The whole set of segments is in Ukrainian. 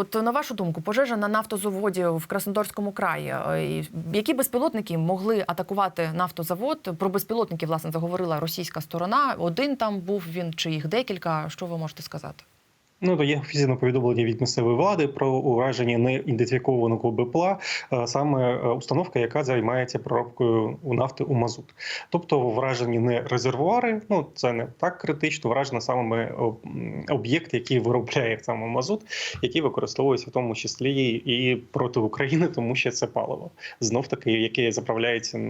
от на вашу думку, пожежа на нафтозаводі в Краснодарському краї. е, Які безпілотники могли атакувати нафтозавод? Про безпілотники власне заговорила російська сторона. Один там був він чи їх декілька. Що ви можете сказати? Ну, то є офіційне повідомлення від місцевої влади про ураження неідентифікованого БПЛА, е, саме е, установка, яка займається проробкою у нафти у мазут. Тобто вражені не резервуари, ну це не так критично, вражено саме об- об'єкт, який виробляє саме мазут, який використовується в тому числі і проти України, тому що це паливо. Знов таки, яке заправляється.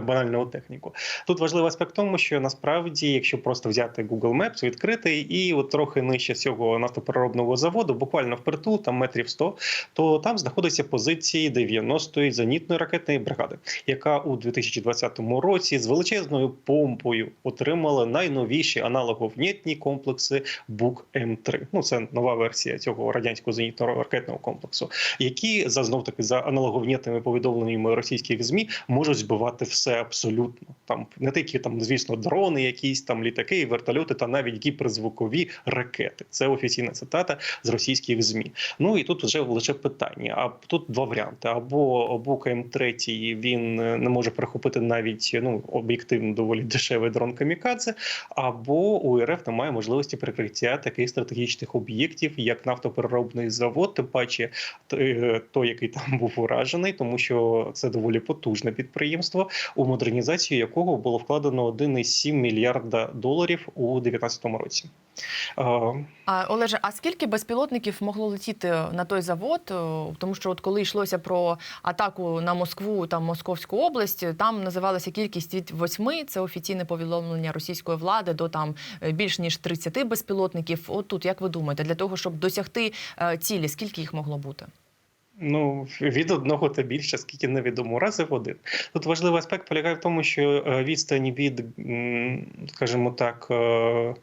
Банальну техніку. Тут важливий аспект в тому, що насправді, якщо просто взяти Google Maps, відкрити і от трохи нижче цього нафтопереробного заводу, буквально впритул, там метрів 100, то там знаходяться позиції 90-ї зенітної ракетної бригади, яка у 2020 році з величезною помпою отримала найновіші аналоговнітні комплекси БУК М3. Ну це нова версія цього радянського зенітного ракетного комплексу, які за знов таки за аналоговнітними повідомленнями російських змі можуть збивати все абсолютно. Там не тільки там, звісно, дрони, якісь там літаки, вертольоти, та навіть гіперзвукові ракети. Це офіційна цитата з російських змі. Ну і тут вже лише питання. А тут два варіанти: або БУК М3 він е, не може перехопити навіть ну об'єктивно доволі дешевий дрон камікадзе, або у РФ немає можливості прикриття таких стратегічних об'єктів, як нафтопереробний завод, тим паче е, той, який там був уражений, тому що це доволі потужне підприємство, у модернізацію якого було вкладено 1,7 мільярда доларів у 2019 році. А Олеже, а скільки безпілотників могло летіти на той завод? Е, Тому що, от коли йшлося про атаку на Москву, там Московську область, там називалася кількість від восьми. Це офіційне повідомлення російської влади до там е, більш ніж 30 безпілотників. От тут як ви думаєте, для того, щоб досягти е, цілі, скільки їх могло бути? Ну, від одного та більше, скільки невідомо, рази в один. Тут важливий аспект полягає в тому, що відстані відстань від, скажімо так, е,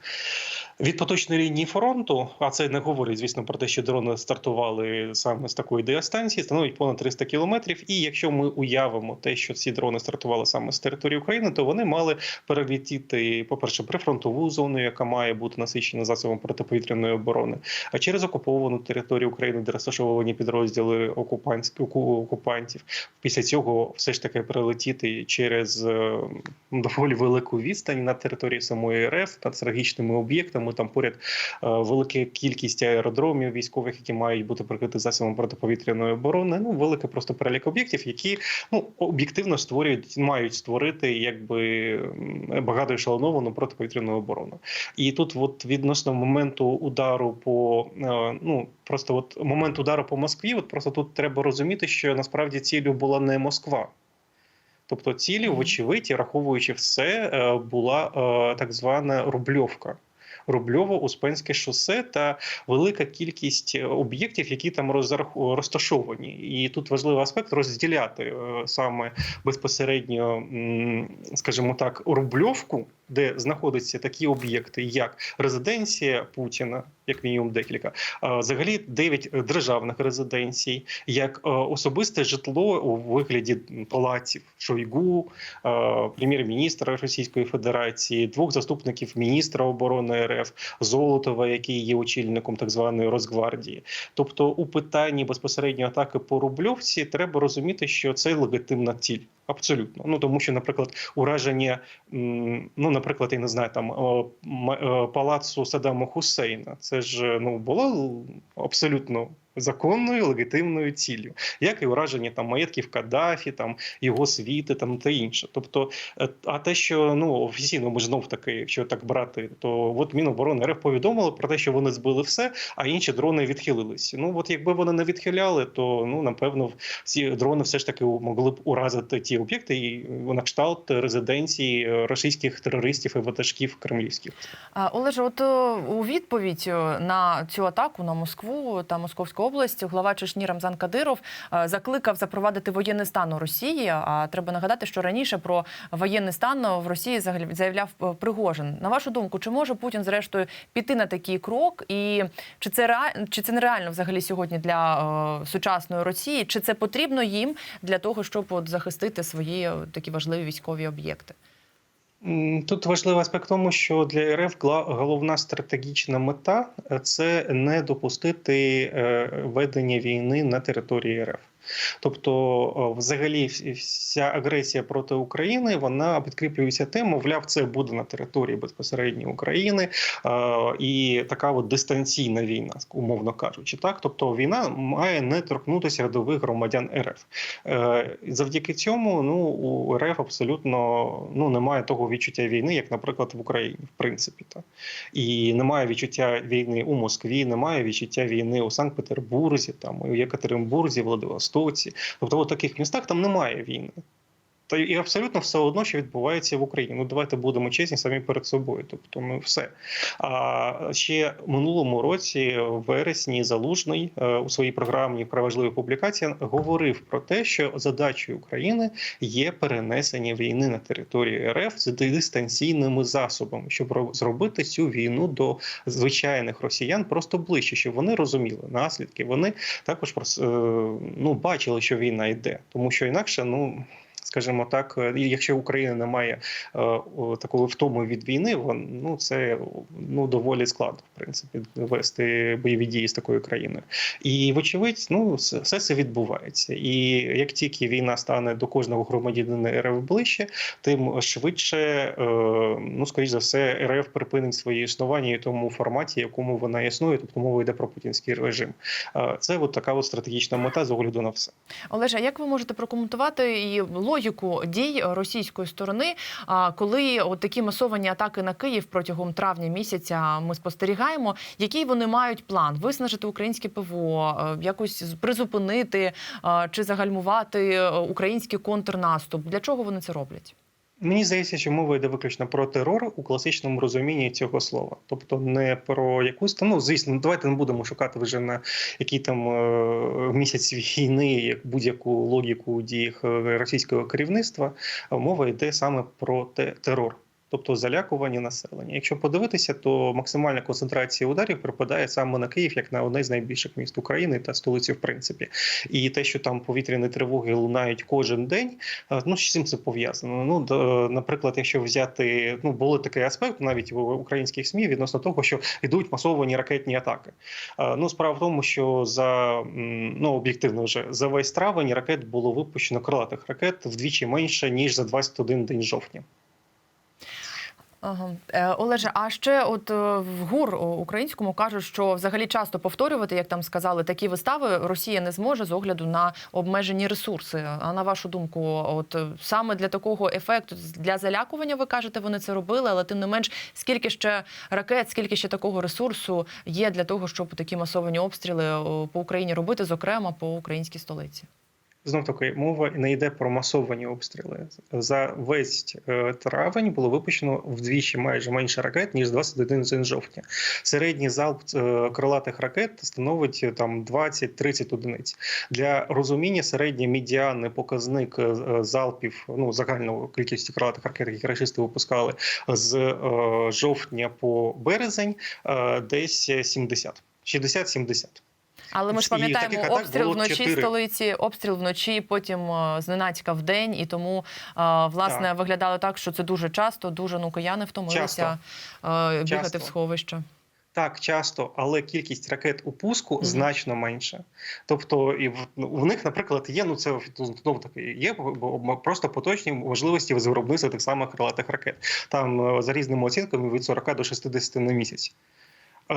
від поточної лінії фронту, а це не говорить, звісно, про те, що дрони стартували саме з такої диастанції, становить понад 300 кілометрів. І якщо ми уявимо те, що ці дрони стартували саме з території України, то вони мали перелетіти, по-перше, прифронтову зону, яка має бути насичена засобом протиповітряної оборони, а через окуповану територію України, де розташовані підрозділи окупантів. Після цього все ж таки перелетіти через е, доволі велику відстань на території самої РФ над стратегічними об'єктами. Там поряд е, велика кількість аеродромів військових, які мають бути прикриті засобом протиповітряної оборони. Ну великий просто перелік об'єктів, які ну об'єктивно створюють, мають створити якби м, багатоешелоновану протиповітряну оборону. І тут, от відносно моменту удару по е, ну просто от момент удару по Москві, от просто тут треба розуміти, що насправді ціллю була не Москва. Тобто цілі, вочевидь, враховуючи все, е, була так звана рубльовка. Рубльово-Успенське шосе та велика кількість об'єктів, які там розташовані. І тут важливий аспект розділяти е, саме безпосередньо, скажімо так, рубльовку, де знаходяться такі об'єкти, як резиденція Путіна, як мінімум декілька, взагалі 9 державних резиденцій, як е, особисте житло у вигляді палаців Шойгу, е, прем'єр-міністра Російської Федерації, двох заступників міністра оборони РФ Золотова, який є очільником так званої Росгвардії. Тобто, у питанні безпосередньо атаки по Рубльовці треба розуміти, що це легітимна ціль. Абсолютно, ну тому що, наприклад, ураження, ну наприклад, я не знаю, там е, е, палацу Саддама Хусейна, це ж ну було абсолютно законною легітимною ціллю, як і ураження там маєтків Каддафі, там його світи, там та інше. Тобто, е, а те, що ну офіційно ми ж знов таки, якщо так брати, то от Міноборони РФ повідомили про те, що вони збили все, а інші дрони відхилилися. Ну от якби вони не відхиляли, то ну напевно ці дрони все ж таки могли б уразити ті об'єкти і на кшталт резиденції е, російських терористів і ватажків кремлівських. Олеже, от е, у відповідь е, на цю атаку на Москву та Московську область глава Чечні Рамзан Кадиров е, закликав запровадити воєнний стан у Росії. А треба нагадати, що раніше про воєнний стан в Росії заявляв е, Пригожин. На вашу думку, чи може Путін зрештою піти на такий крок? І чи це rea- чи це нереально взагалі сьогодні для е, сучасної Росії? Чи це потрібно їм для того, щоб от захистити свої такі важливі військові об'єкти? Тут важливий аспект в тому, що для РФ головна стратегічна мета е, це не допустити е, ведення війни на території РФ. Тобто, взагалі, вся агресія проти України вона підкріплюється тим, мовляв, це буде на території безпосередньо України е, і така от дистанційна війна, умовно кажучи. Так, тобто війна має не торкнутися рядових громадян РФ. Е, Завдяки цьому ну у РФ абсолютно ну немає того відчуття війни, як, наприклад, в Україні, в принципі, так. і немає відчуття війни у Москві, немає відчуття війни у Санкт-Петербурзі, там у Єкатеринбурзі, Владивостоці. Тобто, в таких містах там немає війни. Та і абсолютно все одно, що відбувається в Україні. Ну давайте будемо чесні самі перед собою. Тобто, ну все. А ще минулому році, в вересні, залужний е, у своїй програмі про важливі публікації говорив про те, що задачею України є перенесення війни на територію РФ з дистанційними засобами, щоб ро- зробити цю війну до звичайних росіян просто ближче, щоб вони розуміли наслідки. Вони також е, ну бачили, що війна йде, тому що інакше ну. Скажімо так, е, якщо Україна не має е, такої втоми від війни, вон, ну це ну доволі складно, в принципі, вести бойові дії з такою країною. І вочевидь, ну все це відбувається. І як тільки війна стане до кожного громадянина РФ ближче, тим швидше, е, ну скоріш за все, РФ припинить своє існування і тому форматі, якому вона існує, тобто мова йде про путінський режим. Це от така от стратегічна мета з огляду на все. Олеже, як ви можете прокоментувати і логіку дій російської сторони, коли от такі масовані атаки на Київ протягом травня місяця ми спостерігаємо, який вони мають план виснажити українське ПВО, е, якось призупинити е, чи загальмувати е, український контрнаступ? Для чого вони це роблять? Мені здається, що мова йде виключно про терор у класичному розумінні цього слова, тобто не про якусь там, ну звісно, давайте не будемо шукати вже на який там е, місяць війни, як будь-яку логіку дій е, російського керівництва. Мова йде саме про те- терор. Тобто залякування населення. Якщо подивитися, то максимальна концентрація ударів припадає саме на Київ, як на одне з найбільших міст України та столиці, в принципі. І те, що там повітряні тривоги лунають кожен день, Е, Ну, з чим це пов'язано? Ну, д- наприклад, якщо взяти, ну, були такий аспект навіть в українських СМІ відносно того, що йдуть масовані ракетні атаки. Е, Ну, справа в тому, що за ну об'єктивно вже за весь травень ракет було випущено крилатих ракет вдвічі менше ніж за 21 день жовтня. Ага. Е, Олеже, а ще от е, в ГУР українському кажуть, що взагалі часто повторювати, як там сказали, такі вистави Росія не зможе з огляду на обмежені ресурси. А на вашу думку, от е, саме для такого ефекту, для залякування, ви кажете, вони це робили, але тим не менш, скільки ще ракет, скільки ще такого ресурсу є для того, щоб такі масовані обстріли по Україні робити, зокрема по українській столиці? Знов таки мова не йде про масовані обстріли. За весь е, травень було випущено вдвічі майже менше ракет ніж 21 день жовтня. Середній залп е, крилатих ракет становить е, там 20-30 одиниць. Для розуміння середній медіанний показник залпів ну загальної кількості крилатих ракет, які рашисти випускали з жовтня по березень, десь 70. 60-70. Але ми ж пам'ятаємо обстріл вночі чотири. столиці, обстріл вночі, потім е, зненацька в день, і тому е, власне Так. виглядало так, що це дуже часто. Дуже ну кияни втомилися е, бігати Часто. в сховище. Так, часто, але кількість ракет у пуску Мгм. значно менша. Тобто, і в, ну, в них, наприклад, є ну це знову таки є просто поточні можливості з виробництва тих самих крилатих ракет. Там за різними оцінками від 40 до 60 на місяць.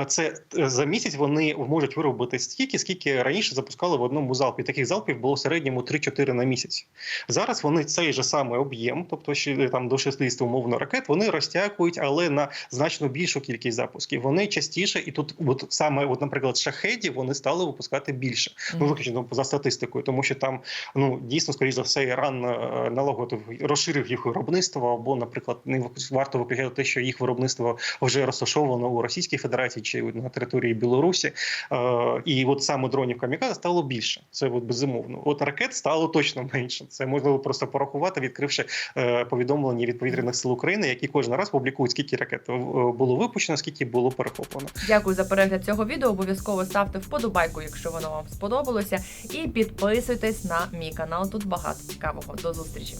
Це е, за місяць вони можуть виробити стільки, скільки раніше запускали в одному залпі. Таких залпів було в середньому 3-4 на місяць. Зараз вони цей же самий об'єм, тобто там до 60 умовно ракет, вони розтягують, але на значно більшу кількість запусків. Вони частіше, і тут, от саме, от, наприклад, шахедів вони стали випускати більше. Ну виключно за статистикою, тому що там ну дійсно, скоріш за все, Іран е, налагодив розширив їх виробництво, або, наприклад, не варто виключати те, що їх виробництво вже розташовано у Російській Федерації чи на території Білорусі. Е, і от саме дронів камікадзе стало більше. Це от безумовно. От ракет стало точно менше. Це можливо просто порахувати, відкривши е, повідомлення від повітряних сил України, які кожен раз публікують, скільки ракет е, було випущено, скільки було перехоплено. Дякую за перегляд цього відео. Обов'язково ставте вподобайку, якщо воно вам сподобалося, і підписуйтесь на мій канал. Тут багато цікавого. До зустрічі.